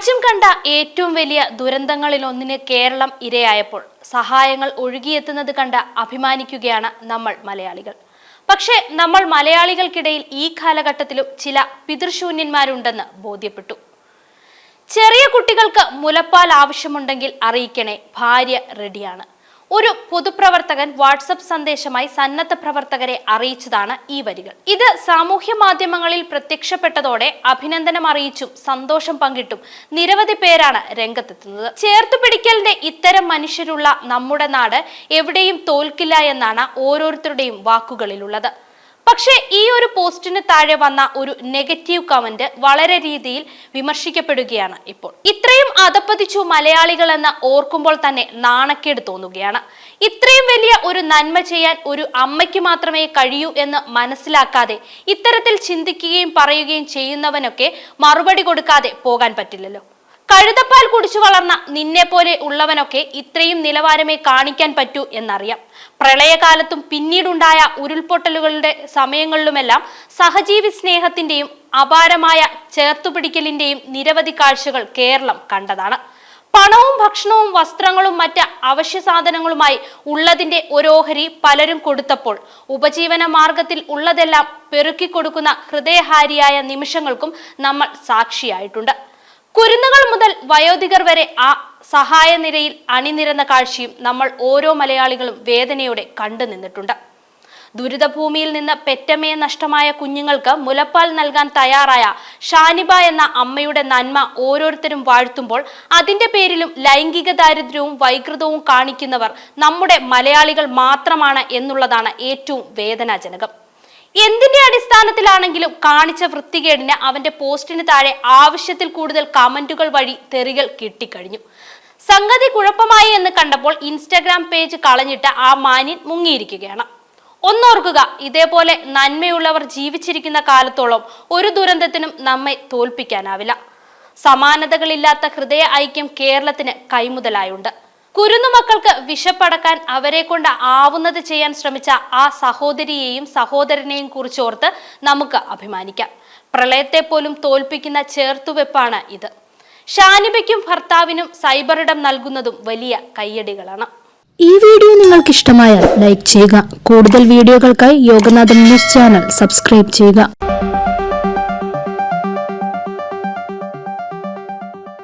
രാജ്യം കണ്ട ഏറ്റവും വലിയ ദുരന്തങ്ങളിലൊന്നിന് കേരളം ഇരയായപ്പോൾ സഹായങ്ങൾ ഒഴുകിയെത്തുന്നത് കണ്ട അഭിമാനിക്കുകയാണ് നമ്മൾ മലയാളികൾ. പക്ഷേ നമ്മൾ മലയാളികൾക്കിടയിൽ ഈ കാലഘട്ടത്തിലും ചില പിതൃശൂന്യന്മാരുണ്ടെന്ന് ബോധ്യപ്പെട്ടു. ചെറിയ കുട്ടികൾക്ക് മുലപ്പാൽ ആവശ്യമുണ്ടെങ്കിൽ അറിയിക്കണേ ഭാര്യ റെഡിയാണ്. ഒരു പൊതുപ്രവർത്തകൻ വാട്സപ്പ് സന്ദേശമായി സന്നദ്ധ പ്രവർത്തകരെ അറിയിച്ചതാണ് ഈ വരികൾ. ഇത് സാമൂഹ്യ മാധ്യമങ്ങളിൽ പ്രത്യക്ഷപ്പെട്ടതോടെ അഭിനന്ദനം അറിയിച്ചും സന്തോഷം പങ്കിട്ടും നിരവധി പേരാണ് രംഗത്തെത്തുന്നത്. ചേർത്തുപിടിക്കലിന്റെ ഇത്തരം മനുഷ്യരുള്ള നമ്മുടെ നാട് എവിടെയും തോൽക്കില്ല എന്നാണ് ഓരോരുത്തരുടെയും വാക്കുകളിലുള്ളത്. പക്ഷേ ഈ ഒരു പോസ്റ്റിന് താഴെ വന്ന ഒരു നെഗറ്റീവ് കമന്റ് വളരെ രീതിയിൽ വിമർശിക്കപ്പെടുകയാണ് ഇപ്പോൾ. ഇത്രയും അതപ്പതിച്ചു മലയാളികൾ എന്ന് ഓർക്കുമ്പോൾ തന്നെ നാണക്കേട് തോന്നുകയാണ്. ഇത്രയും വലിയ ഒരു നന്മ ചെയ്യാൻ ഒരു അമ്മയ്ക്ക് മാത്രമേ കഴിയൂ എന്ന് മനസ്സിലാക്കാതെ ഇത്തരത്തിൽ ചിന്തിക്കുകയും പറയുകയും ചെയ്യുന്നവനൊക്കെ മറുപടി കൊടുക്കാതെ പോകാൻ പറ്റില്ലല്ലോ. കഴുതപ്പാൽ കുടിച്ചു വളർന്ന നിന്നെ പോലെ ഉള്ളവനൊക്കെ ഇത്രയും നിലവാരമേ കാണിക്കാൻ പറ്റൂ എന്നറിയാം. പ്രളയകാലത്തും പിന്നീടുണ്ടായ ഉരുൾപൊട്ടലുകളുടെ സമയങ്ങളിലുമെല്ലാം സഹജീവി സ്നേഹത്തിന്റെയും അപാരമായ ചേർത്തുപിടിക്കലിന്റെയും നിരവധി കാഴ്ചകൾ കേരളം കണ്ടതാണ്. പണവും ഭക്ഷണവും വസ്ത്രങ്ങളും മറ്റ് അവശ്യ സാധനങ്ങളുമായി ഉള്ളതിന്റെ ഒരോഹരി പലരും കൊടുത്തപ്പോൾ ഉപജീവന മാർഗത്തിൽ ഉള്ളതെല്ലാം പെറുക്കിക്കൊടുക്കുന്ന ഹൃദയഹാരിയായ നിമിഷങ്ങൾക്കും നമ്മൾ സാക്ഷിയായിട്ടുണ്ട്. കുരുന്നുകൾ മുതൽ വയോധികർ വരെ ആ സഹായ നിരയിൽ അണിനിരന്ന കാഴ്ചയും നമ്മൾ ഓരോ മലയാളികളും വേദനയോടെ കണ്ടു നിന്നിട്ടുണ്ട്. ദുരിതഭൂമിയിൽ നിന്ന് പെറ്റമ്മയെ നഷ്ടമായ കുഞ്ഞുങ്ങൾക്ക് മുലപ്പാൽ നൽകാൻ തയ്യാറായ ഷാനിബ എന്ന അമ്മയുടെ നന്മ ഓരോരുത്തരും വാഴ്ത്തുമ്പോൾ അതിന്റെ പേരിലും ലൈംഗിക ദാരിദ്ര്യവും വൈകൃതവും കാണിക്കുന്നവർ നമ്മുടെ മലയാളികൾ മാത്രമാണ് എന്നുള്ളതാണ് ഏറ്റവും വേദനാജനകം. എന്തിന്റെ അടിസ്ഥാനത്തിലാണെങ്കിലും കാണിച്ച വൃത്തികേടിന് അവന്റെ പോസ്റ്റിന് താഴെ ആവശ്യത്തിൽ കൂടുതൽ കമന്റുകൾ വഴി തെറികൾ കിട്ടിക്കഴിഞ്ഞു. സംഗതി കുഴപ്പമായി എന്ന് കണ്ടപ്പോൾ ഇൻസ്റ്റാഗ്രാം പേജ് കളഞ്ഞിട്ട് ആ മാന്യൻ മുങ്ങിയിരിക്കുകയാണ്. ഒന്നോർക്കുക ഇതേപോലെ നന്മയുള്ളവർ ജീവിച്ചിരിക്കുന്ന കാലത്തോളം ഒരു ദുരന്തത്തിനും നമ്മെ തോൽപ്പിക്കാനാവില്ല. സമാനതകളില്ലാത്ത ഹൃദയ ഐക്യം കേരളത്തിന് കൈമുതലായുണ്ട്. കുരുന്നു മക്കൾക്ക് വിശപ്പടക്കാൻ അവരെ കൊണ്ട് ആവുന്നത് ചെയ്യാൻ ശ്രമിച്ച ആ സഹോദരിയെയും സഹോദരനെയും കുറിച്ചോർത്ത് നമുക്ക് അഭിമാനിക്കാം. പ്രളയത്തെ പോലും തോൽപ്പിക്കുന്ന ചേർത്തുവെപ്പാണ് ഇത്. ഷാനിബയ്ക്കും ഭർത്താവിനും സൈബറിടം നൽകുന്നതും വലിയ കയ്യടികളാണ്. ഈ വീഡിയോ നിങ്ങൾക്ക് ഇഷ്ടമായാൽ ലൈക്ക് ചെയ്യുക. കൂടുതൽ വീഡിയോകൾക്കായി യോഗനാഥൻ ന്യൂസ് ചാനൽ സബ്സ്ക്രൈബ് ചെയ്യുക.